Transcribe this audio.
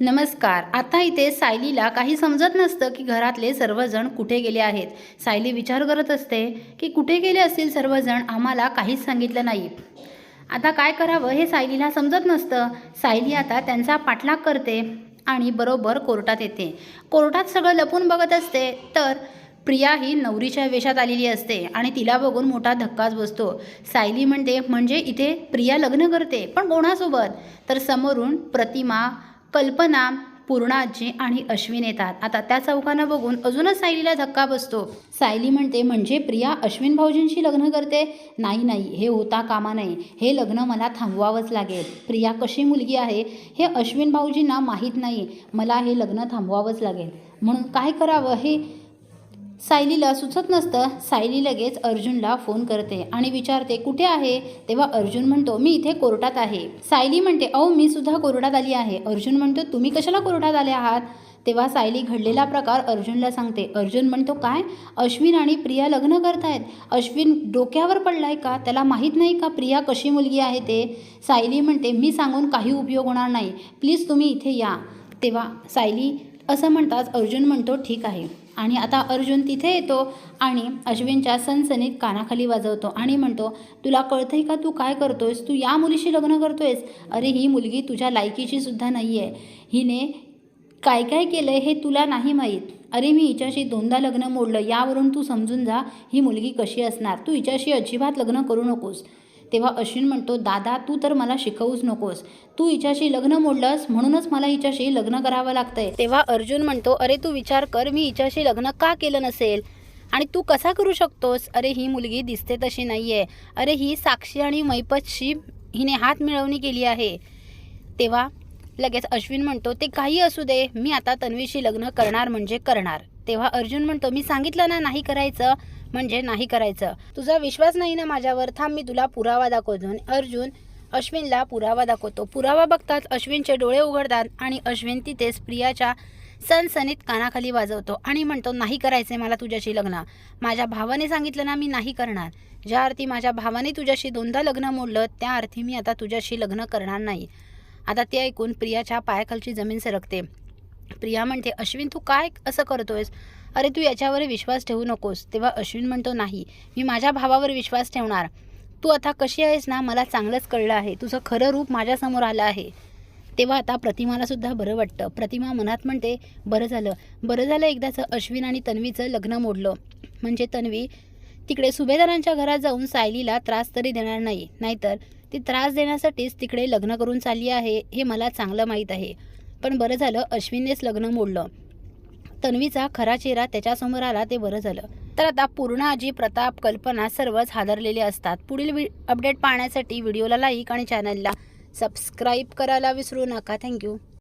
नमस्कार. आता इथे सायलीला काही समजत नसतं की घरातले सर्वजण कुठे गेले आहेत. सायली विचार करत असते की कुठे गेले असतील सर्वजण आम्हाला काहीच सांगितलं नाही. आता काय करावं हे सायलीला समजत नसतं. सायली आता त्यांचा पाठलाग करते आणि बरोबर कोर्टात येते. कोर्टात सगळं लपून बघत असते तर प्रिया ही नवरीच्या वेशात आलेली असते आणि तिला बघून मोठा धक्काच बसतो. सायली म्हणते म्हणजे इथे प्रिया लग्न करते पण कोणासोबत? तर समोरून प्रतिमा कल्पना पूर्णाजी आणि अश्विन येतात. आता त्या चौकांना बघून अजूनच सायलीला धक्का बसतो. सायली म्हणते म्हणजे प्रिया अश्विन भाऊजींशी लग्न करते? नाही नाही हे होता कामा नाही हे लग्न मला थांबवावंच लागेल. प्रिया कशी मुलगी आहे हे अश्विन भाऊजींना माहीत नाही. मला हे लग्न थांबवावंच लागेल. म्हणून काय करावं हे सायलीला सुचत नसतं. सायली लगेच अर्जुनला फोन करते आणि विचारते कुठे आहे? तेव्हा अर्जुन म्हणतो मी इथे कोर्टात आहे. सायली म्हणते अहो मी सुद्धा कोर्टात आली आहे. अर्जुन म्हणतो तुम्ही कशाला कोर्टात आले आहात? तेव्हा सायली घडलेला प्रकार अर्जुनला सांगते. अर्जुन म्हणतो काय? अश्विन आणि प्रिया लग्न करतायत. अश्विन डोक्यावर पडलाय का? त्याला माहीत नाही का प्रिया कशी मुलगी आहे ते? सायली म्हणते मी सांगून काही उपयोग होणार नाही. प्लीज तुम्ही इथे या. तेव्हा सायली असं म्हणताच अर्जुन म्हणतो ठीक आहे. आणि आता अर्जुन तिथे येतो आणि अश्विनच्या सनसनीत कानाखाली वाजवतो आणि म्हणतो तुला कळतंय का तू काय करतोयस? तू या मुलीशी लग्न करतोयस? अरे ही मुलगी तुझ्या लायकीची सुद्धा नाही आहे हिने काय काय केलं आहे हे तुला नाही माहीत. अरे मी हिच्याशी दोनदा लग्न मोडलं यावरून तू समजून जा ही मुलगी कशी असणार? तू हिच्याशी अजिबात लग्न करू नकोस. तेव्हा अश्विन म्हणतो दादा तू तर मला शिकवूच नकोस. तू हिच्याशी लग्न मोडलंस म्हणूनच मला हिच्याशी लग्न करावं लागतंय. तेव्हा अर्जुन म्हणतो अरे तू विचार कर मी हिच्याशी लग्न का केलं नसेल? आणि तू कसा करू शकतोस? अरे ही मुलगी दिसते तशी नाही आहे अरे ही साक्षी आणि मैपतशी हिने हात मिळवणी केली आहे. तेव्हा लगेच अश्विन म्हणतो ते काही असू दे मी आता तन्वीशी लग्न करणार म्हणजे करणार. तेव्हा अर्जुन म्हणतो मी सांगितलं ना नाही करायचं. म्हणजे नाही करायचं. तुझा विश्वास नाही ना माझ्यावर? थांब मी तुला पुरावा दाखवतो. अर्जुन अश्विनला पुरावा दाखवतो. पुरावा बघताच अश्विनचे डोळे उघडतात आणि अश्विन तिथेच प्रियाच्या सनसनीत कानाखाली वाजवतो आणि म्हणतो नाही करायचे मला तुझ्याशी लग्न. माझ्या भावाने सांगितलं ना मी नाही करणार. ज्या अर्थी माझ्या भावाने तुझ्याशी दोनदा लग्न मोडलं त्या अर्थी मी आता तुझ्याशी लग्न करणार नाही. आता ते ऐकून प्रियाच्या पायाखालची जमीन सरकते. प्रिया म्हणते अश्विन तू काय असं करतोयस? अरे तू याच्यावर विश्वास ठेवू नकोस. तेव्हा अश्विन म्हणतो नाही मी माझ्या भावावर विश्वास ठेवणार. तू आता कशी आहेस ना मला चांगलंच कळलं आहे. तुझं खरं रूप माझ्यासमोर आलं आहे. तेव्हा आता प्रतिमाला सुद्धा बरं वाटतं. प्रतिमा मनात म्हणते बरं झालं. बरं झालं एकदाचं अश्विन आणि तन्वीचं लग्न मोडलं. म्हणजे तन्वी तिकडे सुभेदारांच्या घरात जाऊन सायलीला त्रास तरी देणार नाही. नाहीतर ती त्रास देण्यासाठीच तिकडे लग्न करून चालली आहे हे मला चांगलं माहीत आहे. पण बरं झालं अश्विननेच लग्न मोडलं. तन्वीचा खरा चेहरा त्याच्यासमोर आला ते बरं झालं. तर आता पूर्ण आजी प्रताप कल्पना सर्वच हादरलेले असतात. पुढील वि अपडेट पाहण्यासाठी व्हिडिओला लाईक आणि चॅनलला सबस्क्राईब करायला विसरू नका. थँक्यू